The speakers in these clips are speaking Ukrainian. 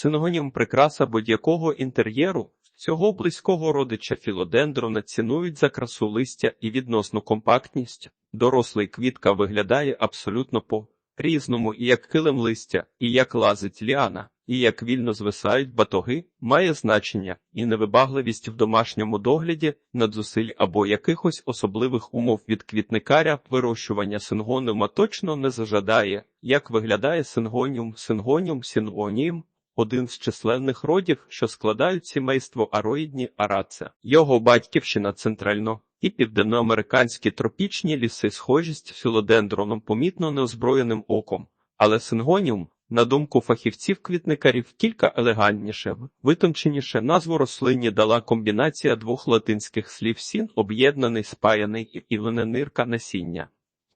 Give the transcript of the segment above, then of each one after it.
Сингонім прикраса будь-якого інтер'єру. Цього близького родича філодендрона цінують за красу листя і відносну компактність. Дорослий квітка виглядає абсолютно по різному, і як килим листя, і як лазить ліана, і як вільно звисають батоги, має значення і невибагливість в домашньому догляді надзусиль або якихось особливих умов від квітникаря вирощування сингониума точно не зажадає. Як виглядає сингоніум, сингоніум, сингоніум, один з численних родів, що складають сімейство ароїдні араце. Його батьківщина центрально і південноамериканські тропічні ліси схожість філодендроном помітно неозброєним оком, але сингоніум, на думку фахівців-квітникарів, кілька елегантніше, витонченіше назву рослині дала комбінація двох латинських слів сін, об'єднаний, спаяний і лененирка насіння.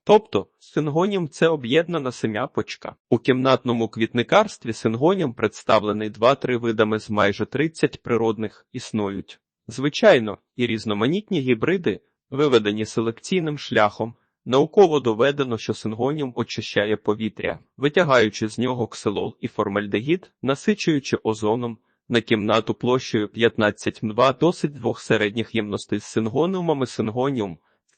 Тобто сингонім це об'єднана семяпочка. У кімнатному квітникарстві сингонім представлений 2-3 видами з майже 30 природних існують. Звичайно, і різноманітні гібриди, виведені селекційним шляхом, науково доведено, що сингонім очищає повітря, витягаючи з нього ксилол і формальдегід, насичуючи озоном на кімнату площею 15 м2 досить двох середніх ємностей з сингоніумами сингоніум.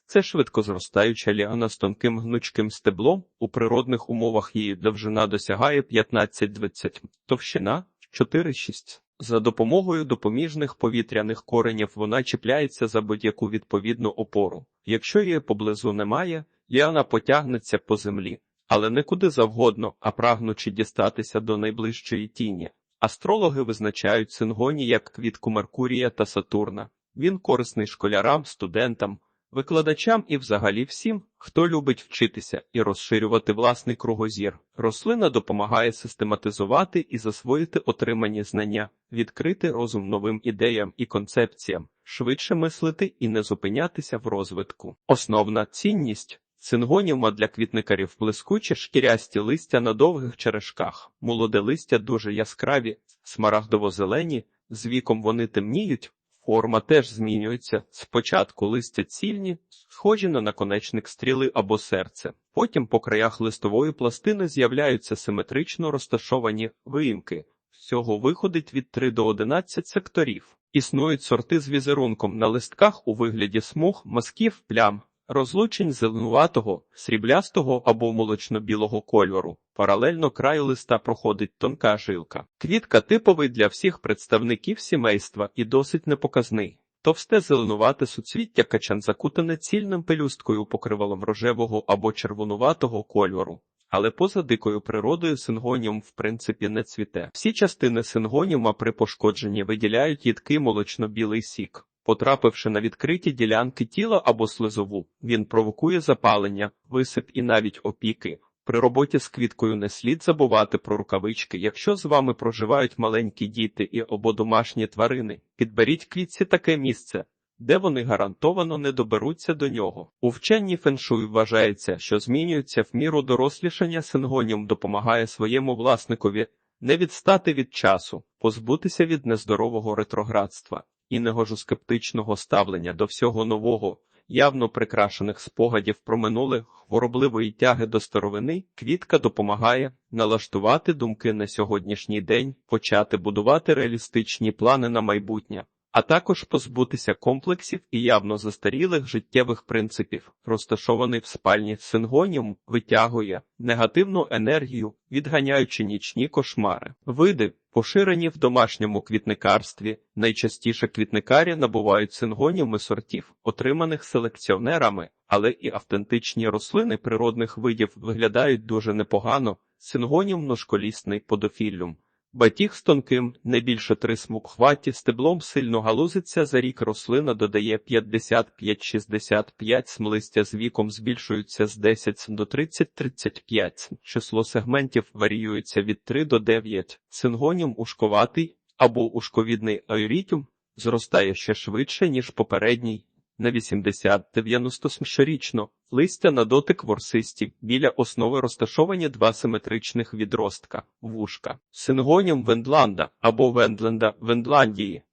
Це швидко зростаюча ліана з тонким гнучким стеблом. У природних умовах її довжина досягає 15-20, товщина 4-6. За допомогою допоміжних повітряних коренів вона чіпляється за будь-яку відповідну опору. Якщо її поблизу немає, ліана потягнеться по землі, але не куди завгодно, а прагнучи дістатися до найближчої тіні. Астрологи визначають сингоні як квітку Меркурія та Сатурна. Він корисний школярам, студентам, викладачам і взагалі всім, хто любить вчитися і розширювати власний кругозір. Рослина допомагає систематизувати і засвоїти отримані знання, відкрити розум новим ідеям і концепціям, швидше мислити і не зупинятися в розвитку. Основна цінність. Сингоніума для квітникарів блискуче шкірясті листя на довгих черешках. Молоде листя дуже яскраві, смарагдово-зелені, з віком вони темніють, Форма теж змінюється. Спочатку листя цільні, схожі на наконечник стріли або серце. Потім по краях листової пластини з'являються симетрично розташовані виїмки. Всього виходить від 3 до 11 секторів. Існують сорти з візерунком на листках у вигляді смуг, мазків, плям, розлучень зеленуватого, сріблястого або молочно-білого кольору. Паралельно краю листа проходить тонка жилка. Квітка типовий для всіх представників сімейства і досить непоказний. Товсте зеленувате суцвіття качан закутане цільним пелюсткою покривалом рожевого або червонуватого кольору. Але поза дикою природою сингоніум в принципі не цвіте. Всі частини сингоніума при пошкодженні виділяють їдкий молочно-білий сік. Потрапивши на відкриті ділянки тіла або слизову, він провокує запалення, висип і навіть опіки. При роботі з квіткою не слід забувати про рукавички. Якщо з вами проживають маленькі діти і або домашні тварини, підберіть квітці таке місце, де вони гарантовано не доберуться до нього. У вченні феншуй вважається, що змінюється в міру дорослішання сингоніум допомагає своєму власникові не відстати від часу, позбутися від нездорового ретроградства і негожу-скептичного ставлення до всього нового, явно прикрашених спогадів про минуле хворобливої тяги до старовини, квітка допомагає налаштувати думки на сьогоднішній день, почати будувати реалістичні плани на майбутнє. А також позбутися комплексів і явно застарілих життєвих принципів, розташований в спальні сингоніум, витягує негативну енергію, відганяючи нічні кошмари. Види, поширені в домашньому квітникарстві, найчастіше квітникарі набувають сингоніуми сортів, отриманих селекціонерами, але і автентичні рослини природних видів виглядають дуже непогано. Сингоніум ножколісний подофіллюм. Батіг з тонким, не більше три смукхваті, стеблом сильно галузиться за рік рослина додає 55-65 смлистя з віком збільшуються з 10 до 30-35. Число сегментів варіюється від 3 до 9. Сингоніум ушковатий або ушковідний аерітюм зростає ще швидше, ніж попередній. На 80-90 щорічно. Листя на дотик ворсисті, біля основи розташовані два симетричних відростка, вушка, сингонім Вендланда або Вендленда Вендландії.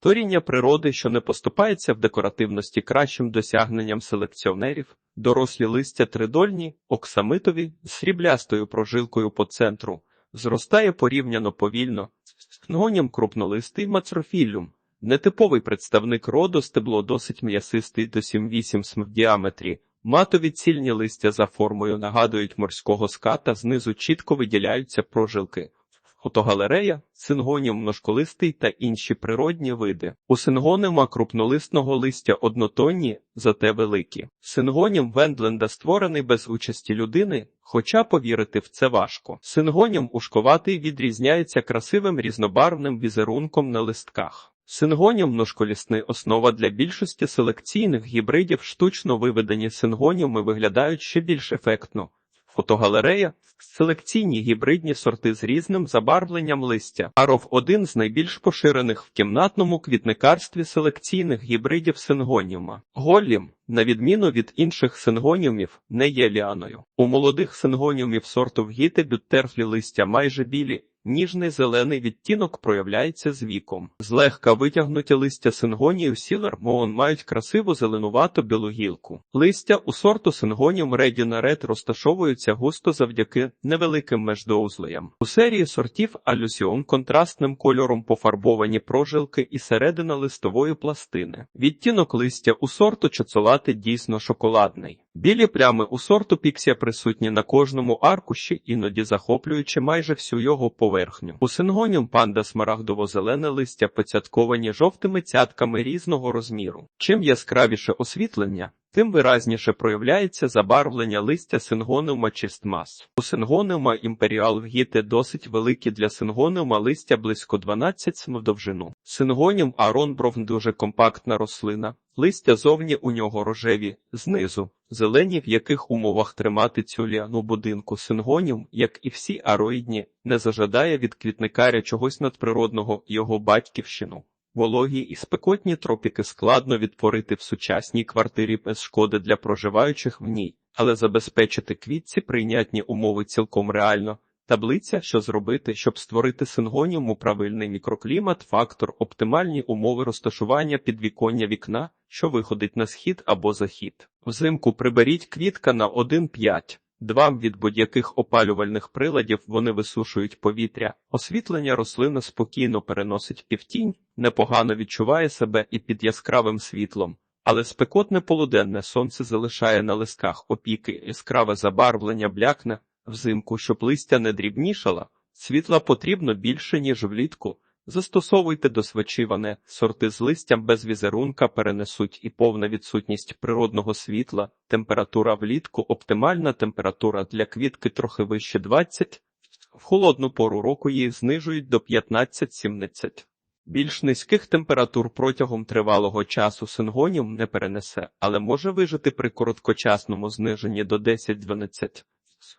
Торіння природи, що не поступається в декоративності кращим досягненням селекціонерів, дорослі листя тридольні, оксамитові, з сріблястою прожилкою по центру, зростає порівняно повільно, Сингонім крупнолистий мацрофілюм. Нетиповий представник роду стебло досить м'ясистий до 7-8 см в діаметрі. Матові цільні листя за формою нагадують морського ската, знизу чітко виділяються прожилки. Фотогалерея, сингонім множколистий та інші природні види. У сингонима крупнолисного листя однотонні, зате великі. Сингонім Вендленда створений без участі людини, хоча повірити в це важко. Сингонім ушковатий відрізняється красивим різнобарвним візерунком на листках. Сингонім множколісний основа для більшості селекційних гібридів штучно виведені сингоніуми виглядають ще більш ефектно. Фотогалерея селекційні гібридні сорти з різним забарвленням листя. Аров один з найбільш поширених в кімнатному квітникарстві селекційних гібридів сингоніума. Голлім, на відміну від інших сингоніумів, не є ліаною. У молодих сингоніумів сорту вгіти бюттерфлі листя майже білі. Ніжний зелений відтінок проявляється з віком. Злегка витягнуті листя сингонію Сілер Моон мають красиву зеленувату білу гілку. Листя у сорту сингоніум Реді на Ред розташовуються густо завдяки невеликим междоузлеям. У серії сортів алюсіон контрастним кольором пофарбовані прожилки і середина листової пластини. Відтінок листя у сорту чоцолати дійсно шоколадний. Білі плями у сорту піксія присутні на кожному аркуші, іноді захоплюючи майже всю його поверхню. У сингоніум панда смарагдово-зелене листя поцятковані жовтими цятками різного розміру. Чим яскравіше освітлення, тим виразніше проявляється забарвлення листя сингониума чистмас. У сингониума імперіал вгіти досить великі для сингониума листя близько 12 см довжину. Сингоніум аронбров дуже компактна рослина. Листя зовні у нього рожеві, знизу, зелені, в яких умовах тримати цю ліану будинку сингоніум, як і всі ароїдні, не зажадає від квітникаря чогось надприродного його батьківщину. Вологі і спекотні тропіки складно відтворити в сучасній квартирі без шкоди для проживаючих в ній, але забезпечити квітці прийнятні умови цілком реально. Таблиця, що зробити, щоб створити сингоніуму правильний мікроклімат, фактор, оптимальні умови розташування підвіконня вікна, що виходить на схід або захід. Взимку приберіть квітка на 1,5. Два від будь-яких опалювальних приладів вони висушують повітря. Освітлення рослина спокійно переносить півтінь, непогано відчуває себе і під яскравим світлом. Але спекотне полуденне сонце залишає на листках опіки, яскраве забарвлення блякне взимку, щоб листя не дрібнішала. Світла потрібно більше, ніж влітку. Застосовуйте досвечиване, сорти з листям без візерунка перенесуть і повна відсутність природного світла, температура влітку, оптимальна температура для квітки трохи вище 20, в холодну пору року її знижують до 15-17. Більш низьких температур протягом тривалого часу сингоніум не перенесе, але може вижити при короткочасному зниженні до 10-12.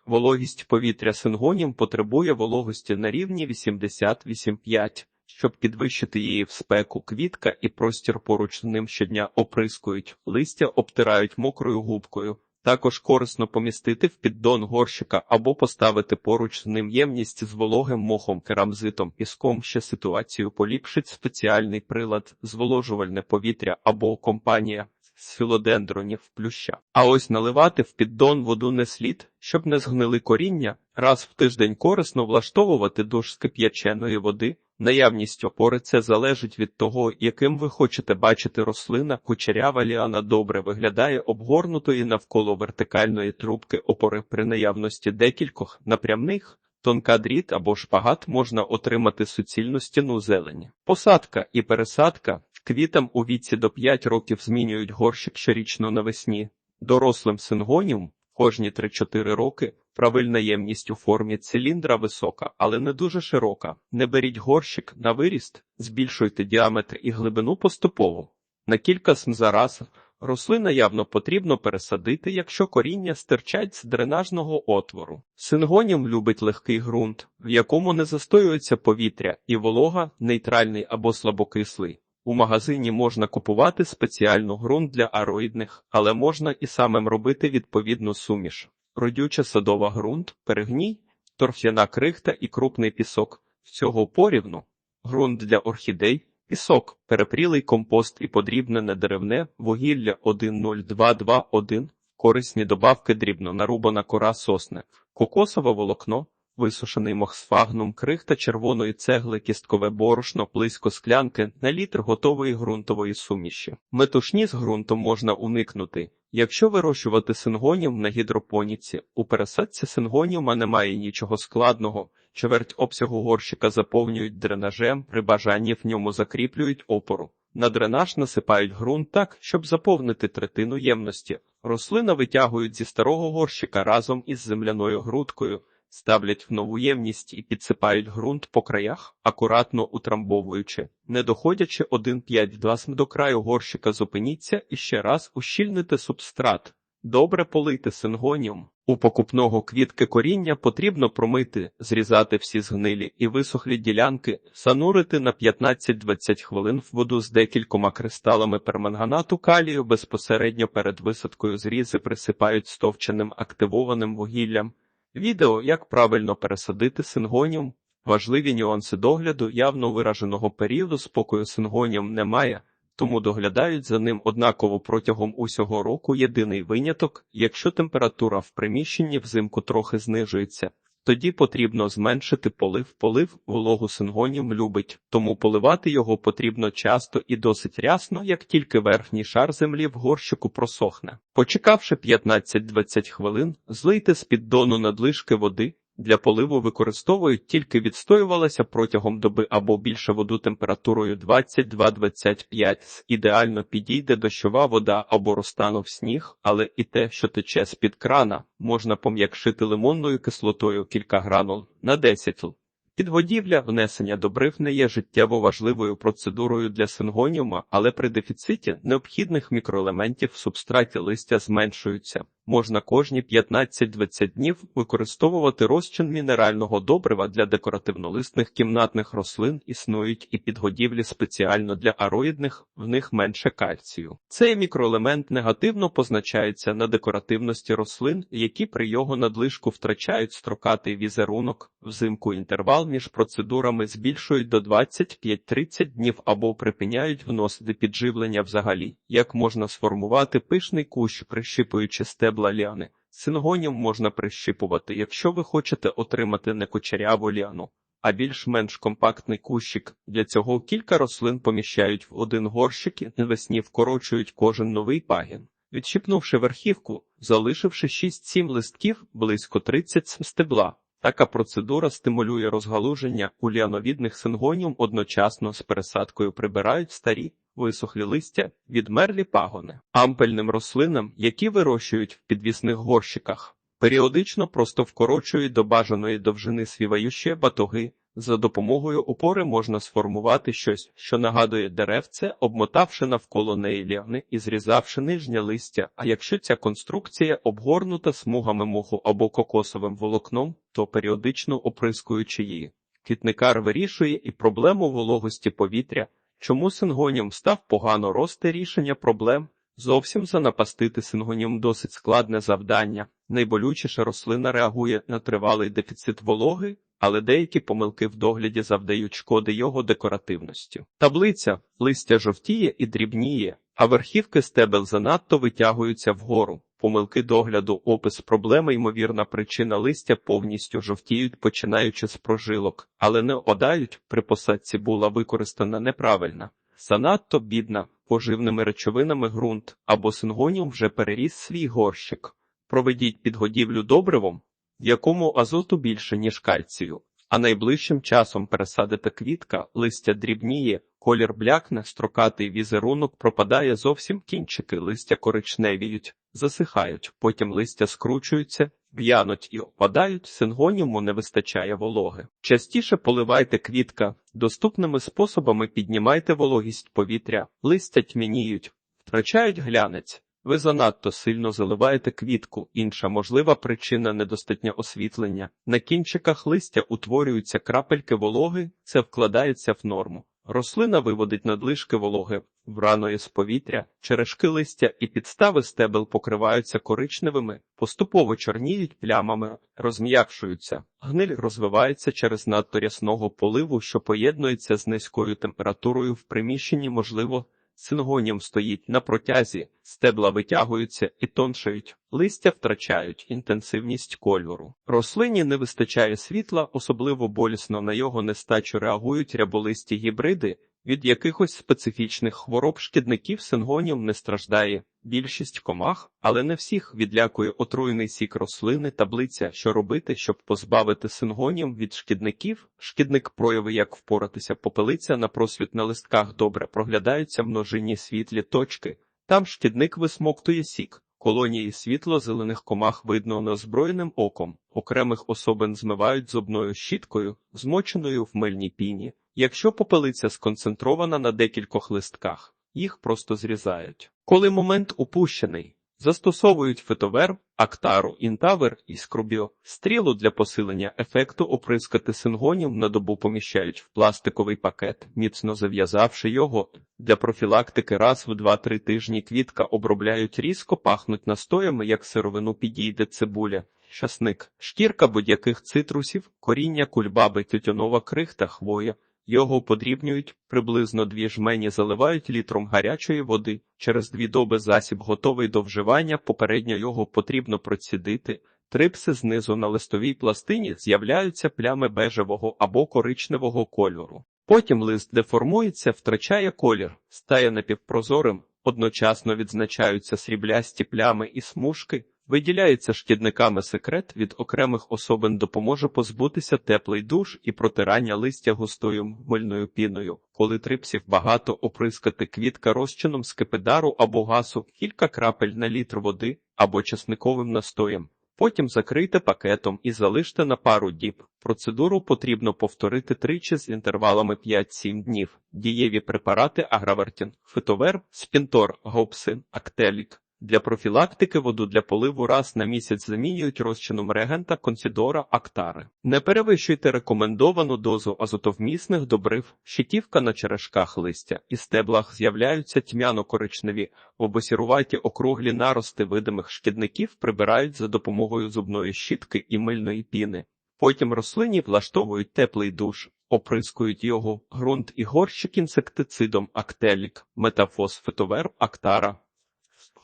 Вологість повітря сингонім потребує вологості на рівні 88,5. Щоб підвищити її в спеку, квітка і простір поруч з ним щодня оприскують, листя обтирають мокрою губкою. Також корисно помістити в піддон горщика або поставити поруч з ним ємність з вологим мохом, керамзитом, піском. Ще ситуацію поліпшить спеціальний прилад, зволожувальне повітря або компанія з філодендронів плюща. А ось наливати в піддон воду не слід, щоб не згнили коріння. Раз в тиждень корисно влаштовувати душ з кип'яченої води. Наявність опори це залежить від того, яким ви хочете бачити рослина. Кучерява ліана добре виглядає обгорнутої навколо вертикальної трубки опори при наявності декількох напрямних. Тонка дріт або шпагат можна отримати суцільну стіну зелені. Посадка і пересадка квітам у віці до 5 років змінюють горщик щорічно навесні. Дорослим сингоніум кожні 3-4 роки правильна ємність у формі циліндра висока, але не дуже широка. Не беріть горщик на виріст, збільшуйте діаметр і глибину поступово. На кілька см за раз рослина явно потрібно пересадити, якщо коріння стирчать з дренажного отвору. Сингоніум любить легкий ґрунт, в якому не застоюється повітря, і волога нейтральний або слабокислий. У магазині можна купувати спеціальну ґрунт для ароїдних, але можна і самим робити відповідну суміш. Родюча садова ґрунт, перегній, торф'яна крихта і крупний пісок. Всього порівну. Ґрунт для орхідей, пісок, перепрілий компост і подрібнене деревне, вугілля 10221, корисні добавки дрібно нарубана кора сосни, кокосове волокно, висушений мохсфагнум, крихта червоної цегли, кісткове борошно, близько склянки на літр готової ґрунтової суміші. Метушні з ґрунтом можна уникнути. Якщо вирощувати сингоніум на гідропоніці, у пересадці сингоніума немає нічого складного. Чверть обсягу горщика заповнюють дренажем, при бажанні в ньому закріплюють опору. На дренаж насипають ґрунт так, щоб заповнити третину ємності. Рослина витягують зі старого горщика разом із земляною грудкою, ставлять в нову ємність і підсипають ґрунт по краях, акуратно утрамбовуючи. Не доходячи 1,5 см до краю горщика, зупиніться і ще раз ущільните субстрат. Добре полийте сингоніум. У покупного квітки коріння потрібно промити, зрізати всі згнилі і висохлі ділянки, занурити на 15-20 хвилин в воду з декількома кристалами перманганату калію безпосередньо перед висадкою зрізи присипають стовченим активованим вугіллям. Відео, як правильно пересадити сингоніум. Важливі нюанси догляду явно вираженого періоду спокою сингоніум немає, тому доглядають за ним однаково протягом усього року. Єдиний виняток, якщо температура в приміщенні взимку трохи знижується, тоді потрібно зменшити полив. Полив вологу сингонім любить, тому поливати його потрібно часто і досить рясно, як тільки верхній шар землі в горщику просохне. Почекавши 15-20 хвилин, злийте з піддону надлишки води. Для поливу використовують тільки відстоювалася протягом доби або більше воду температурою 22-25. Ідеально підійде дощова вода або розтанув сніг, але і те, що тече з-під крана, можна пом'якшити лимонною кислотою кілька гранул на 10 л. Підгодівля внесення добрив не є життєво важливою процедурою для сингоніума, але при дефіциті необхідних мікроелементів в субстраті листя зменшуються. Можна кожні 15-20 днів використовувати розчин мінерального добрива для декоративнолисних кімнатних рослин. Існують і підгодівлі спеціально для ароїдних, в них менше кальцію. Цей мікроелемент негативно позначається на декоративності рослин, які при його надлишку втрачають строкатий візерунок. Взимку інтервал між процедурами збільшують до 25-30 днів або припиняють вносити підживлення взагалі. Як можна сформувати пишний кущ, прищипуючи стебла ліани? Сингонім можна прищипувати, якщо ви хочете отримати не кучеряву ліану, а більш-менш компактний кущик. Для цього кілька рослин поміщають в один горщик і навесні вкорочують кожен новий пагін. Відщипнувши верхівку, залишивши 6-7 листків близько 30 стебла. Така процедура стимулює розгалуження у ліановідних сингоніум одночасно з пересадкою прибирають старі, висохлі листя, відмерлі пагони. Ампельним рослинам, які вирощують в підвісних горщиках, періодично просто вкорочують до бажаної довжини свіваючі батоги. За допомогою опори можна сформувати щось, що нагадує деревце, обмотавши навколо неї ліани і зрізавши нижнє листя. А якщо ця конструкція обгорнута смугами моху або кокосовим волокном, то періодично оприскуючи її. Квітникар вирішує і проблему вологості повітря, чому сингоніум став погано рости рішення проблем. Зовсім занапастити сингонім досить складне завдання. Найболючіше рослина реагує на тривалий дефіцит вологи, але деякі помилки в догляді завдають шкоди його декоративності. Таблиця листя жовтіє і дрібніє, а верхівки стебел занадто витягуються вгору. Помилки догляду, опис проблеми, ймовірна причина листя повністю жовтіють, починаючи з прожилок, але не опадають, при посадці була використана неправильна. Занадто бідна, поживними речовинами ґрунт або сингоніум вже переріс свій горщик. Проведіть підгодівлю добривом, в якому азоту більше, ніж кальцію, а найближчим часом пересадите квітка, листя дрібніє, колір блякне, строкатий візерунок пропадає зовсім кінчики, листя коричневіють, засихають, потім листя скручуються, в'януть і опадають, сингоніуму не вистачає вологи. Частіше поливайте квітка, доступними способами піднімайте вологість повітря, листя тьмяніють, втрачають глянець. Ви занадто сильно заливаєте квітку. Інша можлива причина недостатнє освітлення. На кінчиках листя утворюються крапельки вологи, це вкладається в норму. Рослина виводить надлишки вологи враної з повітря, черешки листя і підстави стебел покриваються коричневими, поступово чорніють плямами, розм'якшуються. Гниль розвивається через надто рясного поливу, що поєднується з низькою температурою в приміщенні, можливо, Сингоніум стоїть на протязі, стебла витягуються і тоншають, листя втрачають інтенсивність кольору. Рослині не вистачає світла, особливо болісно на його нестачу реагують ряболисті гібриди, від якихось специфічних хвороб шкідників сингоніум не страждає. Більшість комах, але не всіх відлякує отруєний сік рослини таблиця, що робити, щоб позбавити сингоніум від шкідників. Шкідник прояви, як впоратися, попелиця на просвіт на листках добре проглядаються множинні світлі точки. Там шкідник висмоктує сік. Колонії світло-зелених комах видно неозброєним оком, окремих особин змивають зубною щіткою, змоченою в мильній піні. Якщо попелиця сконцентрована на декількох листках, їх просто зрізають. Коли момент упущений, застосовують фитовер, актару, інтавер і скрубіо. Стрілу для посилення ефекту оприскати сингонім на добу поміщають в пластиковий пакет, міцно зав'язавши його. Для профілактики раз в 2-3 тижні квітка обробляють різко, пахнуть настоями, як сировину підійде цибуля. Часник, шкірка будь-яких цитрусів, коріння кульбаби, тютюнова крихта, хвоя. Його подрібнюють, приблизно дві жмені заливають літром гарячої води. Через дві доби засіб готовий до вживання, попередньо його потрібно процідити. Трипси знизу на листовій пластині з'являються плями бежевого або коричневого кольору. Потім лист деформується, втрачає колір, стає напівпрозорим, одночасно відзначаються сріблясті плями і смужки. Виділяється шкідниками секрет від окремих особин допоможе позбутися теплий душ і протирання листя густою мильною піною. Коли трипсів багато оприскати квітка розчином скипидару або гасу, кілька крапель на літр води або часниковим настоєм. Потім закрийте пакетом і залиште на пару діб. Процедуру потрібно повторити тричі з інтервалами 5-7 днів. Дієві препарати агравертін, фитовер, спінтор, гопсин, актелік. Для профілактики воду для поливу раз на місяць замінюють розчином регента консідора актари. Не перевищуйте рекомендовану дозу азотовмісних добрив, щитівка на черешках листя і стеблах з'являються тьмяно-коричневі, обосіруваті округлі нарости видимих шкідників прибирають за допомогою зубної щітки і мильної піни. Потім рослині влаштовують теплий душ, оприскують його ґрунт і горщик інсектицидом актелік, метафосфетовер актара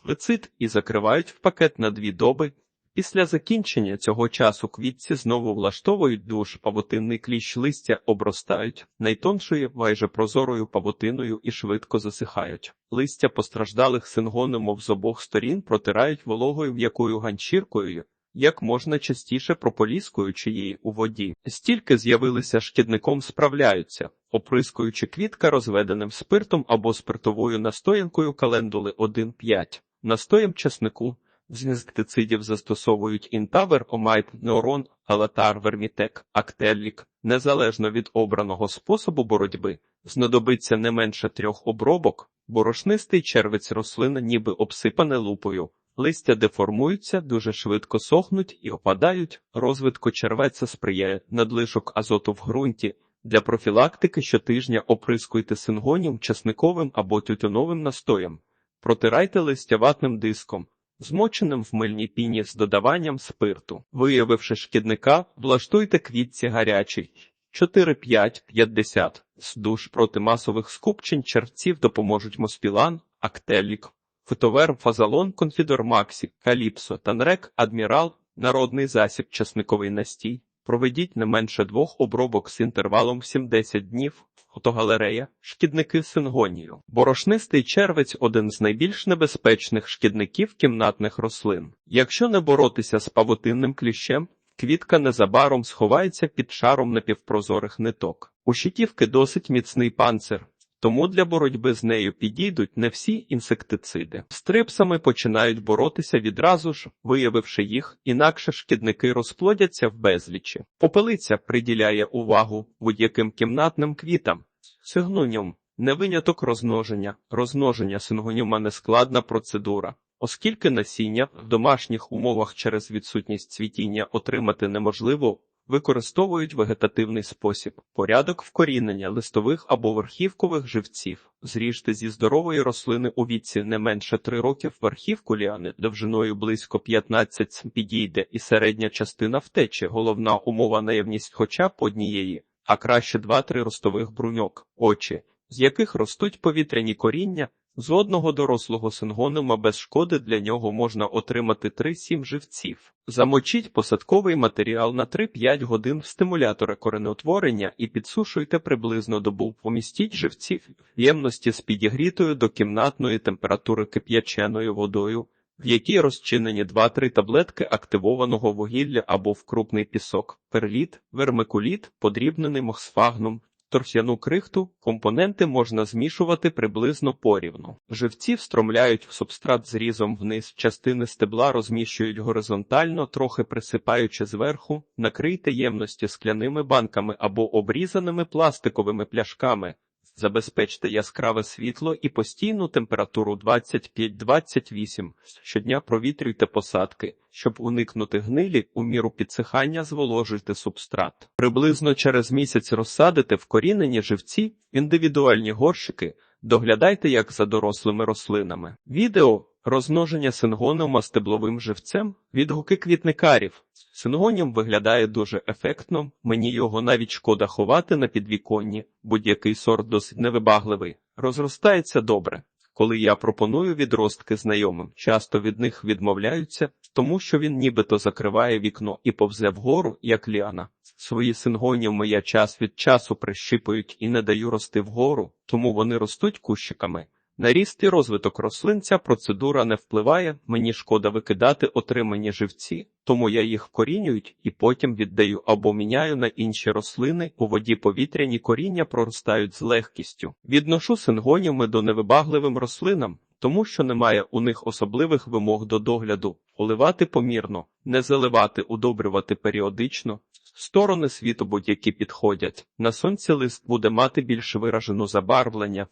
фунгицид і закривають в пакет на дві доби. Після закінчення цього часу квітці знову влаштовують душ, павутинний кліщ листя обростають, найтоншою майже прозорою павутиною і швидко засихають. Листя постраждалих сингономов з обох сторін протирають вологою м'якою ганчіркою, як можна частіше прополіскуючи її у воді. Стільки з'явилися шкідником справляються, оприскуючи квітка розведеним спиртом або спиртовою настоянкою календули 1,5. Настоєм часнику з інсектицидів застосовують інтавер, омайт, неорон, алатар, вермітек, актеллік. Незалежно від обраного способу боротьби, знадобиться не менше трьох обробок, борошнистий червець рослини ніби обсипане лупою. Листя деформуються, дуже швидко сохнуть і опадають. Розвитку червеця сприяє надлишок азоту в ґрунті. Для профілактики щотижня оприскуйте сингонім, часниковим або тютюновим настоєм. Протирайте листя ватним диском, змоченим в мильній піні з додаванням спирту. Виявивши шкідника, влаштуйте квітці гарячий 4-5-50. З душ проти масових скупчень червців допоможуть моспілан, актелік, фитовер, фазалон, конфідор Максі, каліпсо, танрек, адмірал, народний засіб, часниковий настій. Проведіть не менше двох обробок з інтервалом 7-10 днів. Фотогалерея, шкідники сингонію. Борошнистий червець один з найбільш небезпечних шкідників кімнатних рослин. Якщо не боротися з павутинним кліщем, квітка незабаром сховається під шаром напівпрозорих ниток. У щитівки досить міцний панцир, тому для боротьби з нею підійдуть не всі інсектициди. З трипсами починають боротися відразу ж, виявивши їх, інакше шкідники розплодяться в безлічі. Попелиця приділяє увагу будь-яким кімнатним квітам. Сигнуньом не виняток розмноження. Розмноження сингоніума нескладна процедура. Оскільки насіння в домашніх умовах через відсутність цвітіння отримати неможливо, використовують вегетативний спосіб, порядок вкорінення листових або верхівкових живців. Зріжте зі здорової рослини у віці не менше 3 років верхівку ліани довжиною близько 15 см підійде і середня частина втечі, головна умова наявність хоча б однієї, а краще 2-3 ростових бруньок, очі, з яких ростуть повітряні коріння, З одного дорослого сингонима без шкоди для нього можна отримати 3-7 живців. Замочіть посадковий матеріал на 3-5 годин в стимулятора коренеутворення і підсушуйте приблизно добу. Помістіть живці в ємності з підігрітою до кімнатної температури кип'яченою водою, в якій розчинені 2-3 таблетки активованого вугілля або в крупний пісок, перліт, вермикуліт, подрібнений мохсфагном, торф'яну крихту, компоненти можна змішувати приблизно порівну. Живці встромляють в субстрат зрізом вниз, частини стебла розміщують горизонтально, трохи присипаючи зверху, накрийте ємності скляними банками або обрізаними пластиковими пляшками. Забезпечте яскраве світло і постійну температуру 25-28. Щодня провітрюйте посадки, щоб уникнути гнилі, у міру підсихання зволожуйте субстрат. Приблизно через місяць розсадите вкорінені живці, індивідуальні горщики, доглядайте як за дорослими рослинами. Відео Розмноження сингониума стебловим живцем відгуки квітникарів. Сингоніум виглядає дуже ефектно, мені його навіть шкода ховати на підвіконні, будь-який сорт досить невибагливий, розростається добре. Коли я пропоную відростки знайомим, часто від них відмовляються, тому що він нібито закриває вікно і повзе вгору, як ліана. Свої сингоніуми я час від часу прищипують і не даю рости вгору, тому вони ростуть кущиками. На ріст і розвиток рослин ця процедура не впливає, мені шкода викидати отримані живці, тому я їх корінюють і потім віддаю або міняю на інші рослини, у воді повітряні коріння проростають з легкістю. Відношу сингоніуми до невибагливим рослинам, тому що немає у них особливих вимог до догляду, поливати помірно, не заливати, удобрювати періодично. Сторони світу будь-які підходять. На сонці лист буде мати більш виражену забарвлення,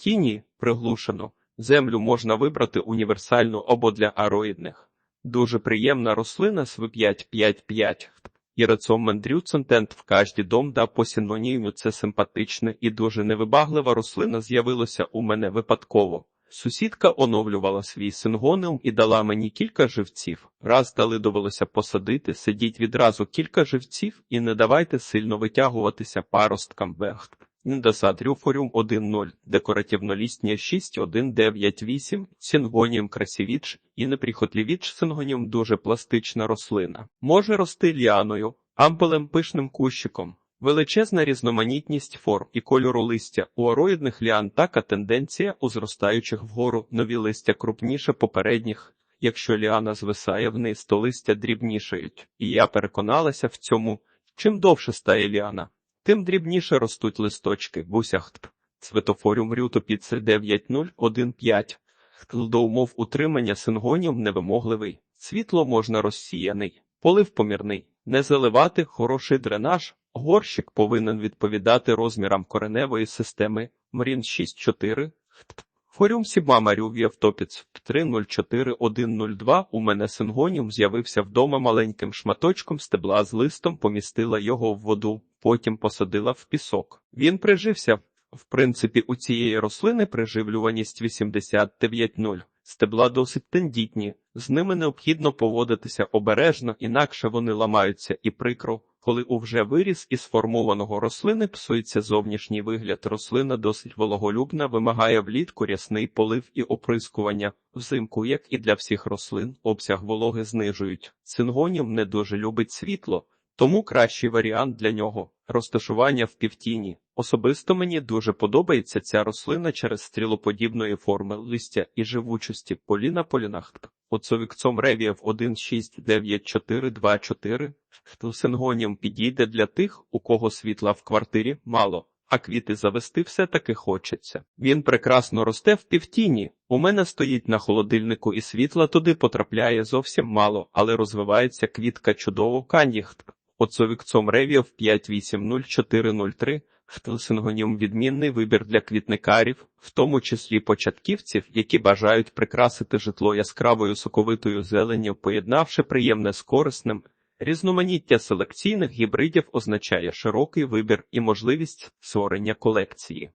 тіні приглушено. Землю можна вибрати універсальну або для ароїдних. Дуже приємна рослина св 555 і рецом мандрюцентент в кожді дом да по синоніму це симпатичне і дуже невибаглива рослина з'явилася у мене випадково. Сусідка оновлювала свій сингониум і дала мені кілька живців. Раз дали довелося посадити, сидіть відразу кілька живців і не давайте сильно витягуватися паросткам вехт. Індосад Рюфоріум 1.0, декоративно-лістня 6.198, Сінгоніум красівіч і неприхотлівіч сингоніум дуже пластична рослина. Може рости ліаною, ампелем пишним кущиком. Величезна різноманітність форм і кольору листя у ороїдних ліан така тенденція у зростаючих вгору нові листя крупніше попередніх. Якщо ліана звисає вниз, то листя дрібнішають. І я переконалася в цьому, чим довше стає ліана тим дрібніше ростуть листочки бусяхт. Цветофоріум рютопіци 9015. До умов утримання сингоніум невимогливий. Світло можна розсіяний, полив помірний, не заливати хороший дренаж. Горщик повинен відповідати розмірам кореневої системи Мрін 6.4. Форіум Сібмама Рюв'єв Топіц 304102 у мене сингоніум з'явився вдома маленьким шматочком стебла з листом, помістила його в воду, потім посадила в пісок. Він прижився. В принципі, у цієї рослини приживлюваність 89,0. Стебла досить тендітні, з ними необхідно поводитися обережно, інакше вони ламаються і прикро. Коли у вже виріс і сформованого рослини псується зовнішній вигляд, рослина досить вологолюбна, вимагає влітку рясний полив і оприскування. Взимку, як і для всіх рослин, обсяг вологи знижують. Сингоніум не дуже любить світло, тому кращий варіант для нього розташування в півтіні. Особисто мені дуже подобається ця рослина через стрілоподібної форми листя і живучості поліна полінахт. Оцовікцом ревієв 1694424 Сингоніум підійде для тих, у кого світла в квартирі мало, а квіти завести все-таки хочеться. Він прекрасно росте в півтіні. У мене стоїть на холодильнику і світла туди потрапляє зовсім мало, але розвивається квітка чудово каніхт. Оцовікцом ревієв 580403 Сингоніум відмінний вибір для квітникарів, в тому числі початківців, які бажають прикрасити житло яскравою соковитою зеленню, поєднавши приємне з корисним. Різноманіття селекційних гібридів означає широкий вибір і можливість створення колекції.